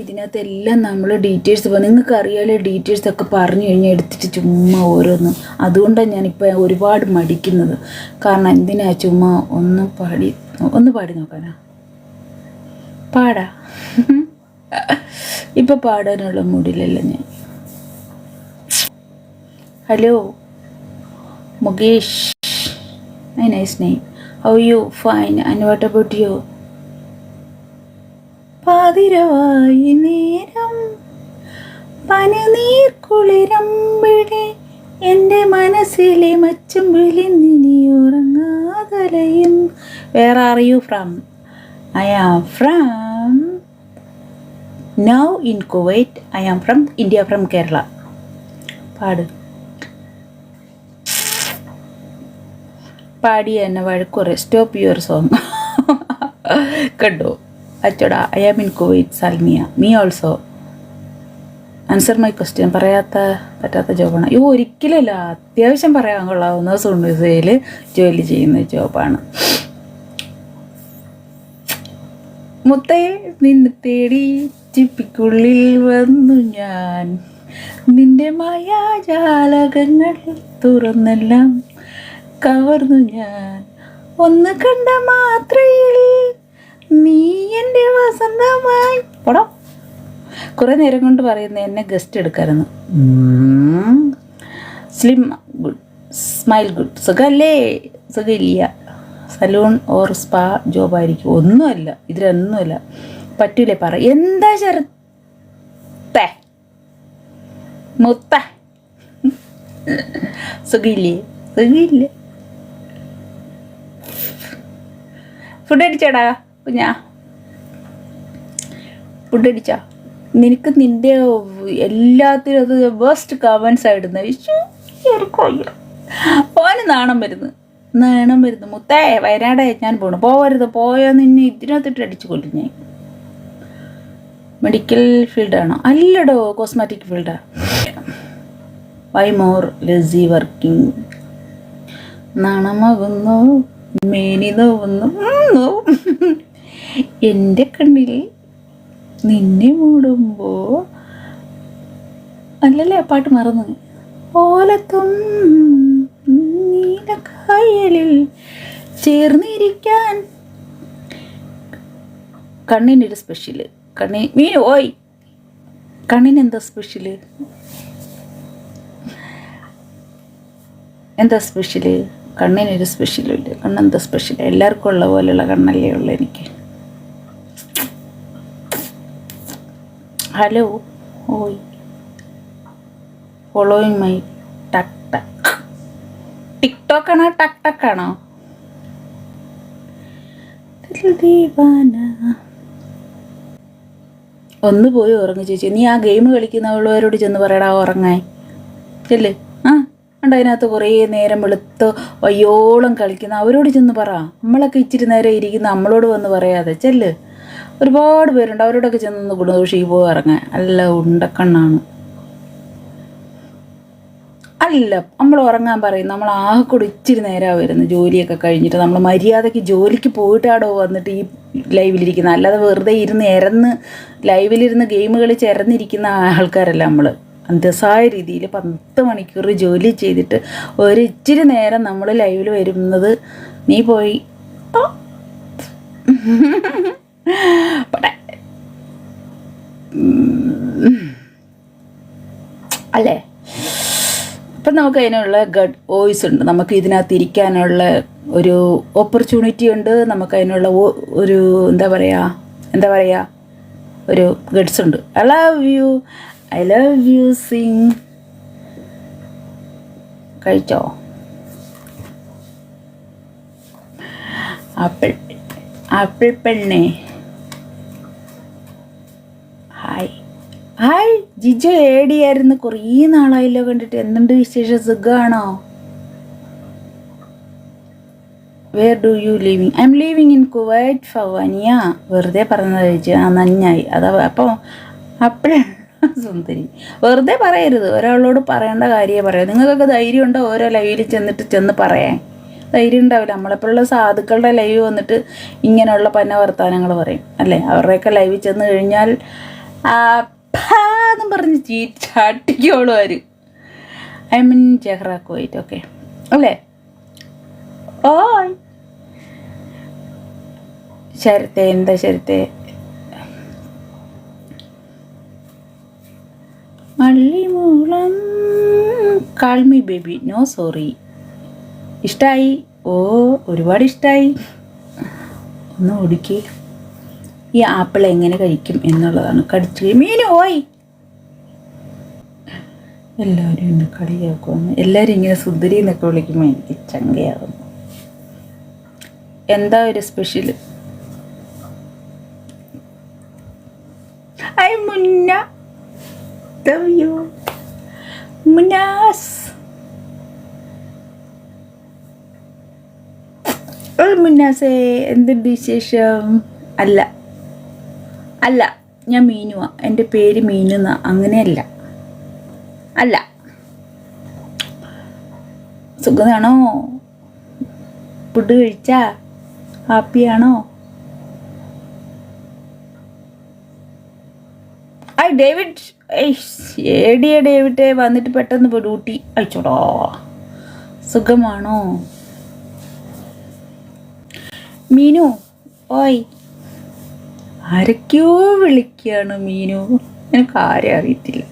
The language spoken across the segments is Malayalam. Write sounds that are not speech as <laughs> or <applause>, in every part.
ഇതിനകത്ത് എല്ലാം നമ്മൾ ഡീറ്റെയിൽസ് ഇപ്പോൾ നിങ്ങൾക്ക് അറിയാലോ ഡീറ്റെയിൽസ് ഒക്കെ പറഞ്ഞു കഴിഞ്ഞാൽ എടുത്തിട്ട് ചുമ്മാ ഓരോന്ന്. അതുകൊണ്ടാണ് ഞാനിപ്പോൾ ഒരുപാട് മടിക്കുന്നത്. കാരണം എന്തിനാ ചുമ്മാ ഒന്ന് പാടി ഒന്ന് പാടി നോക്കാനാ? പാടാ. <laughs> ഇപ്പോൾ പാടാനുള്ള മൂഡിലല്ല ഞാൻ. ഹലോ? മുകേഷ്. ഐ നൈസ് നെയ് how you fine and what about you പാതിരവായി നേരം. പനിനീർ കുളിരമ്പിടെ എന്റെ മനസ്സിലെ മച്ചും വിളിന്നിനി ഉറങ്ങാതലയും. Where are you from I am from now in Kuwait I am from India from Kerala പാട്. പാടി എന്നെ വഴക്കുറേ. സ്റ്റോപ്പ് യുവർ സോങ് കണ്ടോ? അച്ചോടാ I am in Kuwait Salmiya me also answer my question പറയാത്ത പറ്റാത്ത ജോബാണ് അയ്യോ ഒരിക്കലല്ല അത്യാവശ്യം പറയാൻ കൊള്ളാവുന്ന സുണ്ടുസയിൽ ജോലി ചെയ്യുന്ന ജോബാണ് മുത്തയെ നിന്നെ തേടി ചിപ്പിക്കുള്ളിൽ വന്നു ഞാൻ. നിന്റെ മായാജാലകങ്ങൾ തുറന്നെല്ലാം കവർന്നു ഞാൻ. ഒന്ന് കണ്ട മാത്രയിൽ നീ എന്റെ വസന്തമായി. പോടോ. കുറേ നേരം കൊണ്ട് പറയുന്നത് എന്നെ ഗസ്റ്റ് എടുക്കാമെന്ന് സ്ലിം ഗുഡ് സ്മൈൽ ഗുഡ് സുഖമല്ലേ സുഖമില്ല. സലൂൺ ഓർ സ്പാ ജോബ് ജോബായിരിക്കും ഒന്നുമല്ല. ഇതിലൊന്നുമല്ല പറ്റൂലേ പറ. എന്താ ചെറുത്തേ? മുത്ത. സുഖമില്ലേ? സുഖമില്ലേ? ഫുഡ് അടിച്ചാടാ കുഞ്ഞാ. ഫുഡ് അടിച്ചാ. നിനക്ക് നിന്റെ എല്ലാത്തിനും അത് വേസ്റ്റ് കമൻസ് ആയിടുന്ന ഓന് നാണം വരുന്നു. നാണം വരുന്നു. മുത്തേ വയനാടേ ഞാൻ പോണു. പോവരുത് പോയോ നിന്നെ ഇതിനകത്തിട്ട് അടിച്ചു കൊല്ലും ഞാൻ. മെഡിക്കൽ ഫീൽഡാണോ അല്ലടോ കോസ്മാറ്റിക് ഫീൽഡാ വൈ മോർ ലെസി വർക്കിംഗ് നാണമാകുന്നു മേനി നോവുന്നു. നോവും. എന്റെ കണ്ണിൽ നിന്നെ മൂടുമ്പോ അല്ലല്ലേ പാട്ട് മറന്നു? ഓലത്തും നീലക്കായലിൽ ചേർന്നിരിക്കാൻ. ഒരു സ്പെഷ്യൽ കണ്ണി മീ ഓയ്. കണ്ണിനെന്താ സ്പെഷ്യൽ എന്താ സ്പെഷ്യൽ കണ്ണിനൊരു സ്പെഷ്യലുണ്ട് കണ്ണെന്താ സ്പെഷ്യൽ എല്ലാവർക്കും ഉള്ള പോലെയുള്ള കണ്ണല്ലേ ഉള്ളു എനിക്ക്. ഹലോ. ഓയ്. ഫോളോയിങ് മൈ ടക് ടക്. ടിക്ടോക്ക് ആണോ ടക് ടക് ആണോ ഒന്ന് പോയി ഉറങ്ങി ചേച്ചി. നീ ആ ഗെയിം കളിക്കുന്നവളവരോട് ചെന്ന് പറയടാ ഉറങ്ങാൻ ചെല്ലേ. ആ ഉണ്ട് അതിനകത്ത് കുറേ നേരം വെളുത്ത് വയ്യോളം കളിക്കുന്ന. അവരോട് ചെന്ന് പറ. നമ്മളൊക്കെ ഇച്ചിരി നേരം ഇരിക്കുന്ന നമ്മളോട് വന്ന് പറയാതെ. ചെല്ല്. ഒരുപാട് പേരുണ്ട്. അവരോടൊക്കെ ചെന്ന് ഒന്ന് ഗുണദോഷി പോയി ഇറങ്ങാൻ അല്ല ഉണ്ടക്കണ്ണാണ്. അല്ല നമ്മൾ ഉറങ്ങാൻ പറയും. നമ്മൾ ആകെക്കൂടെ കൂടി ഇച്ചിരി നേരമാണ് വരുന്നത്. ജോലിയൊക്കെ കഴിഞ്ഞിട്ട് നമ്മൾ മര്യാദയ്ക്ക് ജോലിക്ക് പോയിട്ടാടോ വന്നിട്ട് ഈ ലൈവിലിരിക്കുന്നത്? അല്ലാതെ വെറുതെ ഇരുന്ന് ഇരന്ന് ലൈവിലിരുന്ന് ഗെയിം കളിച്ച് ഇരന്നിരിക്കുന്ന ആൾക്കാരല്ല നമ്മൾ അന്തസ്സായ രീതിയിൽ പത്ത് മണിക്കൂർ ജോലി ചെയ്തിട്ട് ഒരു ഇച്ചിരി നേരം നമ്മൾ ലൈവിൽ വരുന്നത് നീ പോയി. ഓ. I, ഉം. അല്ലേ? അപ്പം നമുക്ക് അതിനുള്ള ഗഡ് വോയിസ് ഉണ്ട്. നമുക്ക് ഇതിനകത്ത് ഇരിക്കാനുള്ള ഒരു ഓപ്പർച്യൂണിറ്റി ഉണ്ട്. നമുക്ക് അതിനുള്ള ഒരു എന്താ പറയുക എന്താ പറയുക ഒരു ഗഡ്സ് ഉണ്ട്. I love you I love you Singh കഴിച്ചോ? ആപ്പിൾ ആപ്പിൾ പെണ്ണേ. ഹായ് ജിജു ഏടിയായിരുന്നു. കുറേ നാളായല്ലോ കണ്ടിട്ട്. എന്തുണ്ട് വിശേഷം? സുഖമാണോ where do you living I am living in Kuwait Farwaniya വെറുതെ പറഞ്ഞത് ചേച്ചി ആ നന്നായി അതാ അപ്പോൾ അപ്പോഴാണ് സുന്ദരി. വെറുതെ പറയരുത്. ഒരാളോട് പറയേണ്ട കാര്യമേ പറയാം. നിങ്ങൾക്കൊക്കെ ധൈര്യം ഉണ്ടോ ഓരോ ലൈവിൽ ചെന്നിട്ട് ചെന്ന് പറയാൻ? ധൈര്യം ഉണ്ടാവില്ല. നമ്മളെപ്പോഴുള്ള സാധുക്കളുടെ ലൈവ് വന്നിട്ട് ഇങ്ങനെയുള്ള പന്ന വർത്തമാനങ്ങൾ പറയും. അല്ലേ? അവരുടെയൊക്കെ ലൈവിൽ ചെന്ന് കഴിഞ്ഞാൽ അപ്പാന്നും പറഞ്ഞ് ചീ ചാട്ടിക്കോളൂ ആര്? ഐ മീൻ ജഹ്റാക്കുമായിട്ട് ഓക്കെ അല്ലേ? ഓയ്. ശരത്തെ എന്താ ശരത്തെ? മള്ളിമൂളം call me baby no sorry ഇഷ്ടായി? ഓ ഒരുപാട് ഇഷ്ടായി. ഒന്ന് ഒടുക്കി ഈ ആപ്പിൾ എങ്ങനെ കഴിക്കും എന്നുള്ളതാണ്. കടിച്ചു മീനു ഓയ് എല്ലാവരും ഇന്ന് കളിയാക്കുമെന്ന് എല്ലാവരും ഇങ്ങനെ സുന്ദരി എന്നൊക്കെ വിളിക്കുമ്പോൾ എനിക്ക് ചങ്കയാകുന്നു. എന്താ ഒരു special I Munna. You Munas ഓ മുന്നാസേ എന്തുണ്ട് വിശേഷം? അല്ല. അല്ല ഞാൻ മീനുവാ. എന്റെ പേര് മീനുന്ന. അങ്ങനെയല്ല. അല്ല. സുഖമാണോ? ഫുഡ് കഴിച്ചാ? ഹാപ്പിയാണോ? I David. ഏടിയ ഡേവിഡ് വന്നിട്ട് പെട്ടെന്ന് പോയി ഡ്യൂട്ടി. അയച്ചോടോ സുഖമാണോ? മീനു ഓയ്. ആരൊക്കെയോ വിളിക്കുകയാണ് മീനു. എനിക്ക് ആരെ അറിയത്തില്ല.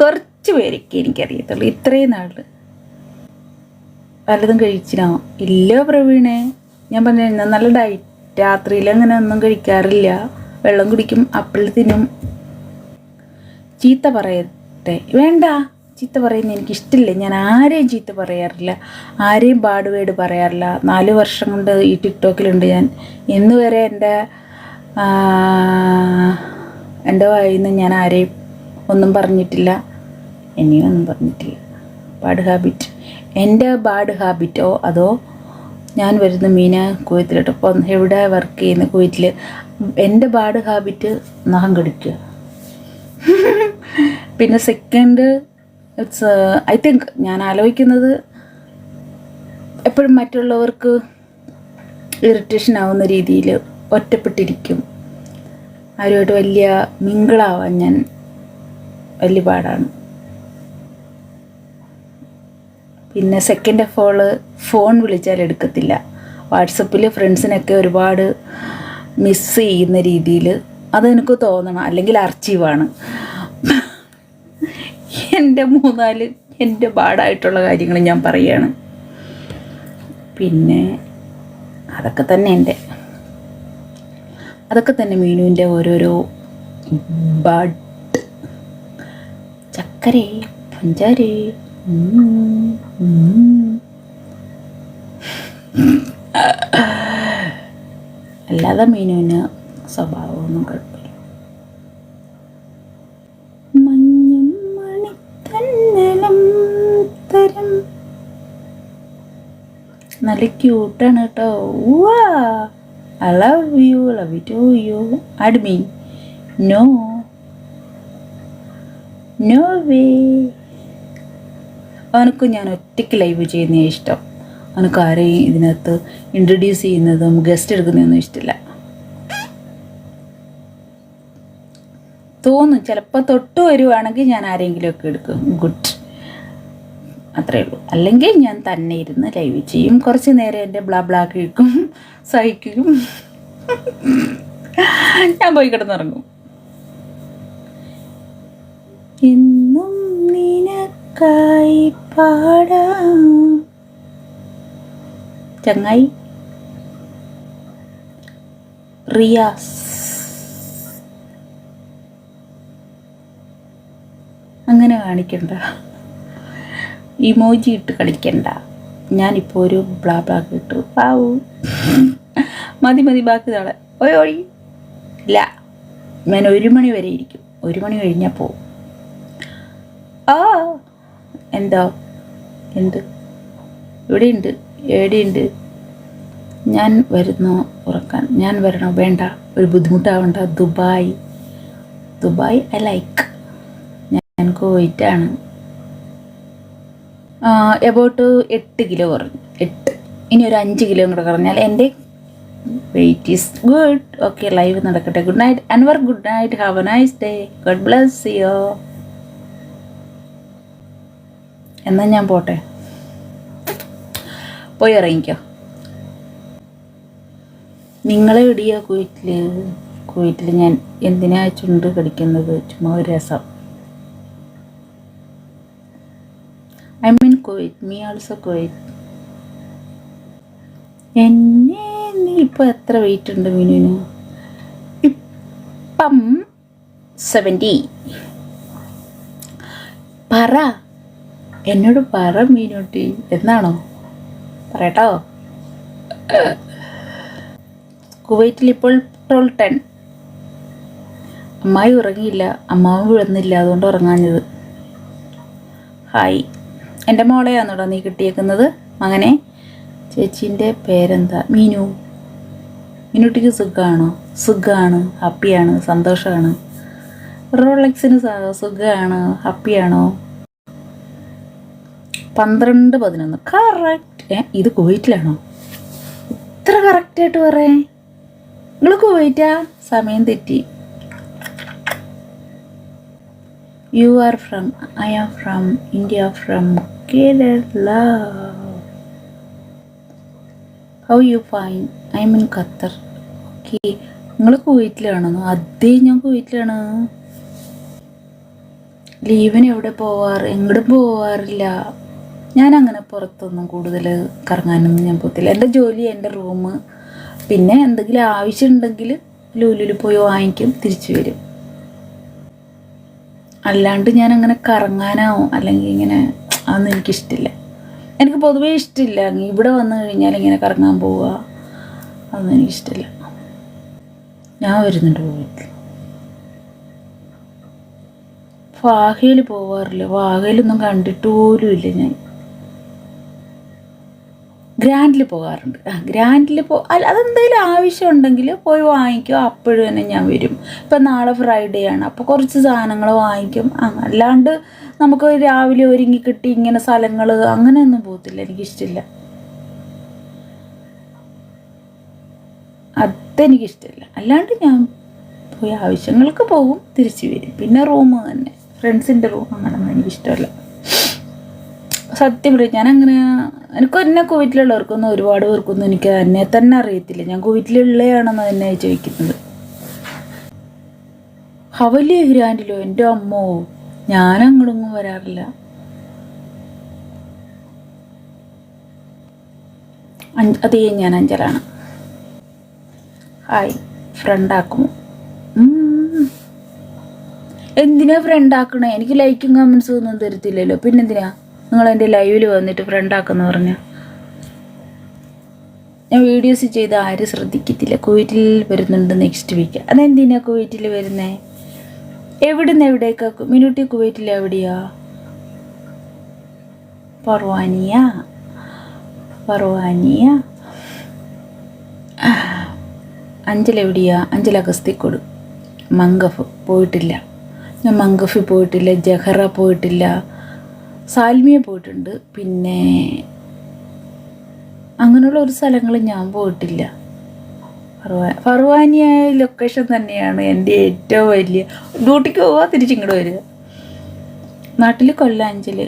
കുറച്ച് പേരൊക്കെ എനിക്കറിയത്തുള്ളൂ. ഇത്രയും നാൾ പലതും കഴിച്ചിനോ? ഇല്ല പ്രവീണേ. ഞാൻ പറഞ്ഞു നല്ല ഡയറ്റ് രാത്രിയിൽ അങ്ങനെ ഒന്നും കഴിക്കാറില്ല. വെള്ളം കുടിക്കും അപ്പിൾ തിന്നും. ചീത്ത പറയട്ടെ. വേണ്ട. ചീത്ത പറയുന്ന എനിക്കിഷ്ടമില്ല. ഞാൻ ആരെയും ചീത്ത പറയാറില്ല. ആരെയും ബാഡ് വേഡ് പറയാറില്ല. നാല് വർഷം കൊണ്ട് ഈ ടിക്ടോക്കിലുണ്ട് ഞാൻ. ഇന്ന് വരെ എന്റെ എന്റെ വായിൽ ഞാൻ ആരെയും ഒന്നും പറഞ്ഞിട്ടില്ല. എന്നെയും ഒന്നും പറഞ്ഞിട്ടില്ല. Bad habit. എന്റെ ബാഡ് ഹാബിറ്റോ അതോ ഞാൻ വരുന്ന മീന കുവൈത്തിലോട്ട് ഇപ്പം എവിടെ വർക്ക് ചെയ്യുന്ന കുവൈറ്റിൽ എന്റെ ബാഡ് ഹാബിറ്റ് നഖം കടിക്കുക. പിന്നെ സെക്കൻഡ് ഇറ്റ്സ് ഐ തിങ്ക് ഞാൻ ആലോചിക്കുന്നത് എപ്പോഴും മറ്റുള്ളവർക്ക് ഇറിറ്റേഷൻ ആവുന്ന രീതിയിൽ ഒറ്റപ്പെട്ടിരിക്കും. ആരുമായിട്ട് വലിയ മിങ്കിളാവാൻ ഞാൻ വലിയ പാടാണ്. പിന്നെ സെക്കൻഡ് ഓഫ് ഓൾ ഫോൺ വിളിച്ചാൽ എടുക്കത്തില്ല. വാട്സപ്പിൽ ഫ്രണ്ട്സിനൊക്കെ ഒരുപാട് മിസ് ചെയ്യുന്ന രീതിയിൽ അതെനിക്ക് തോന്നണം. അല്ലെങ്കിൽ അർച്ചീവാണ് എന്റെ മൂന്നാൽ എന്റെ പാടായിട്ടുള്ള കാര്യങ്ങൾ ഞാൻ പറയുകയാണ് പിന്നെ അതൊക്കെ തന്നെ എന്റെ അതൊക്കെ തന്നെ മീനുവിന്റെ ഓരോരോ ബഡ്. ചക്കരേ പഞ്ചാരേ. അല്ലാതെ മീനുവിന് സ്വഭാവമൊന്നും കുഴപ്പമില്ല. നല്ല ക്യൂട്ടാണ് കേട്ടോ. വാ I love you love you too you admin no no way അവനക്ക് ഞാൻ ഒറ്റയ്ക്ക് ലൈവ് ചെയ്യുന്ന ഇഷ്ടം. അവനക്ക് ആരെയും ഇതിനകത്ത് ഇൻട്രൊഡ്യൂസ് ചെയ്യുന്നതും ഗസ്റ്റ് എടുക്കുന്നതൊന്നും ഇഷ്ടമില്ല തോന്നും. ചിലപ്പോൾ തൊട്ട് വരുവാണെങ്കിൽ ഞാൻ ആരെങ്കിലുമൊക്കെ എടുക്കും. ഗുഡ് അത്രേ ഉള്ളൂ. അല്ലെങ്കിൽ ഞാൻ തന്നെ ഇരുന്ന് ലൈവ് ചെയ്യും. കുറച്ച് നേരം എന്റെ ബ്ലാ ബ്ലാ കേൾക്കും <laughs> സഹിക്കും. <laughs> ഞാൻ പോയി കിടന്നിറങ്ങും. എന്നും നിനക്കായി പാടാം. ചങ്ങായി. റിയാസ്. അങ്ങനെ കാണിക്കണ്ട. ഇമോജി ഇട്ട് കളിക്കണ്ട. ഞാനിപ്പോൾ ഒരു ബ്ലാ ബ്ലാ ഇട്ടു. പാവു മതി മതി ബാക്കി നാളെ. ഓയ് ഓടി ഇല്ല. ഞാൻ ഒരു മണി വരെ ഇരിക്കും. ഒരു മണി കഴിഞ്ഞാൽ പോവും. ആ എന്തോ? എന്ത്? ഇവിടെയുണ്ട്. എവിടെയുണ്ട്? ഞാൻ വരുന്നു? ഉറക്കാൻ. ഞാൻ വരണോ? വേണ്ട. ഒരു ബുദ്ധിമുട്ടാവണ്ട. ദുബായ്. Dubai I like. ഞാൻ കുവൈറ്റാണ്. എബൌട്ട് എട്ട് കിലോ കുറഞ്ഞു. എട്ട്. ഇനി ഒരു അഞ്ച് കിലോ കൂടെ കുറഞ്ഞാൽ എന്റെ weight is good okay live നടക്കട്ടെ. Good night Anwar good night have a nice day God bless you എന്നാൽ ഞാൻ പോട്ടെ? പോയി ഇറങ്ങിക്കോ. നിങ്ങളെ ഇടിയ കുവൈറ്റിൽ കുവൈറ്റിൽ ഞാൻ എന്തിനാ ചുണ്ട് കടിക്കുന്നത്? ചുമ്മാ ഒരു രസം. I mean Kuwait me also Kuwait എന്നെ നീ ഇപ്പോൾ എത്ര വെയിറ്റ് ഉണ്ട് മീനുവിന്? ഇപ്പം സെവന്റി പറ. എന്നോട് പറ മീനുട്ടി. എന്നാണോ? പറയട്ടോ. കുവൈറ്റിൽ ഇപ്പോൾ പെട്രോൾ ടെൻ അമ്മായി ഉറങ്ങിയില്ല. അമ്മാവും വിഴുന്നില്ല. അതുകൊണ്ട് ഉറങ്ങാഞ്ഞത്. ഹായ് എന്റെ മോളെയാണോടാ നീ കിട്ടിയേക്കുന്നത്. അങ്ങനെ ചേച്ചീന്റെ പേരെന്താ? മീനു. മീനുട്ടിക്ക് സുഖമാണോ സുഖമാണ് ഹാപ്പിയാണ് സന്തോഷമാണ് റോളക്സിന് സുഖമാണ് ഹാപ്പിയാണോ? പന്ത്രണ്ട് പതിനൊന്ന്. കറക്റ്റ് ഏ ഇത് കുവൈറ്റിലാണോ? ഇത്ര കറക്റ്റായിട്ട് പറയേ. നിങ്ങൾ കുവൈറ്റാ? സമയം തെറ്റി. You are from I am from India from Kerala How you fine I mean Qatar okay നിങ്ങൾ കുവൈറ്റിലാണെന്നോ അതേ ഞാൻ കുവൈറ്റിലാണ് ലീവിന് എവിടെ പോവാറ്? എങ്ങോട്ടും പോവാറില്ല. ഞാൻ അങ്ങനെ പുറത്തൊന്നും കൂടുതൽ കറങ്ങാനൊന്നും ഞാൻ പോകത്തില്ല. എന്റെ ജോലി എന്റെ റൂം. പിന്നെ എന്തെങ്കിലും ആവശ്യമുണ്ടെങ്കിൽ ലൂലുവിൽ പോയി വാങ്ങിക്കും തിരിച്ചു വരും. അല്ലാണ്ട് ഞാൻ അങ്ങനെ കറങ്ങാനോ അല്ലെങ്കിൽ ഇങ്ങനെ അതൊന്നും എനിക്കിഷ്ടമില്ല എനിക്ക് പൊതുവേ ഇഷ്ടമില്ല ഇവിടെ വന്നു കഴിഞ്ഞാൽ ഇങ്ങനെ കറങ്ങാൻ പോവുക അതൊന്നും എനിക്കിഷ്ടമില്ല ഞാൻ വരുന്നുണ്ട് വീട്ടിൽ. വാഹയിൽ പോവാറില്ല. വാഹയിലൊന്നും കണ്ടിട്ട് പോലും ഇല്ല ഞാൻ. ഗ്രാൻഡിൽ പോകാറുണ്ട്. ഗ്രാൻഡിൽ പോ അതെന്തെങ്കിലും ആവശ്യമുണ്ടെങ്കിൽ പോയി വാങ്ങിക്കും അപ്പോഴും തന്നെ ഞാൻ വരും. ഇപ്പം നാളെ ഫ്രൈഡേ ആണ് അപ്പോൾ കുറച്ച് സാധനങ്ങൾ വാങ്ങിക്കും. അല്ലാണ്ട് നമുക്ക് രാവിലെ ഒരുങ്ങി കിട്ടി ഇങ്ങനെ സ്ഥലങ്ങൾ അങ്ങനെയൊന്നും പോകത്തില്ല എനിക്കിഷ്ടമില്ല അതെനിക്കിഷ്ടമില്ല അല്ലാണ്ട് ഞാൻ പോയി ആവശ്യങ്ങൾക്ക് പോകും തിരിച്ചു വരും. പിന്നെ റൂം തന്നെ. ഫ്രണ്ട്സിന്റെ റൂം അങ്ങനെ എനിക്കിഷ്ടമല്ല. സത്യം പറയും ഞാൻ അങ്ങനെ എനിക്ക് എന്നെ കുവൈറ്റിലുള്ളവർക്കൊന്നും ഒരുപാട് പേർക്കൊന്നും എനിക്ക് എന്നെ തന്നെ അറിയത്തില്ല. ഞാൻ കുവൈറ്റിലുള്ളതാണെന്ന് തന്നെ ചോദിക്കുന്നത്. ഹവലി ഗ്രാൻഡിലോ എന്റെ അമ്മോ ഞാൻ അങ്ങോട്ടൊന്നും വരാറില്ല. അഞ്ച് അതേ ഞാൻ അഞ്ചലാണ് ഹായ് ഫ്രണ്ടാക്കുമോ? എന്തിനാ ഫ്രണ്ടാക്കണേ? എനിക്ക് ലൈക്കും കമൻസും ഒന്നും തരത്തില്ലല്ലോ. പിന്നെന്തിനാ? നിങ്ങൾ എന്റെ ലൈവിൽ വന്നിട്ട് ഫ്രണ്ട് പറഞ്ഞു. ഞാൻ വീഡിയോസ് ചെയ്ത് ആരും ശ്രദ്ധിക്കത്തില്ല. കുവൈറ്റിൽ വരുന്നുണ്ട് നെക്സ്റ്റ് വീക്ക് അതെന്തിനാ കുവൈറ്റിൽ വരുന്നേ? എവിടുന്ന് എവിടേക്കാ മിനുട്ടി കുവൈറ്റിൽ എവിടെയാ? പർവാനിയ പർവാനിയ അഞ്ചൽ എവിടെയാ? അഞ്ചൽ അഗസ്തിക്കോട് മങ്കഫ് പോയിട്ടില്ല. ഞാൻ മങ്കഫിൽ പോയിട്ടില്ല. ജഹറ പോയിട്ടില്ല. സാൽമിയ പോയിട്ടുണ്ട്. പിന്നെ അങ്ങനെയുള്ള ഒരു സ്ഥലങ്ങൾ ഞാൻ പോയിട്ടില്ല. ഫർവാ ഫർവാനിയ ലൊക്കേഷൻ തന്നെയാണ് എന്റെ ഏറ്റവും വലിയ. ഡ്യൂട്ടിക്ക് പോവാ തിരിച്ചിങ്ങോട്ട് വരിക. നാട്ടിൽ കൊല്ലാഞ്ചൽ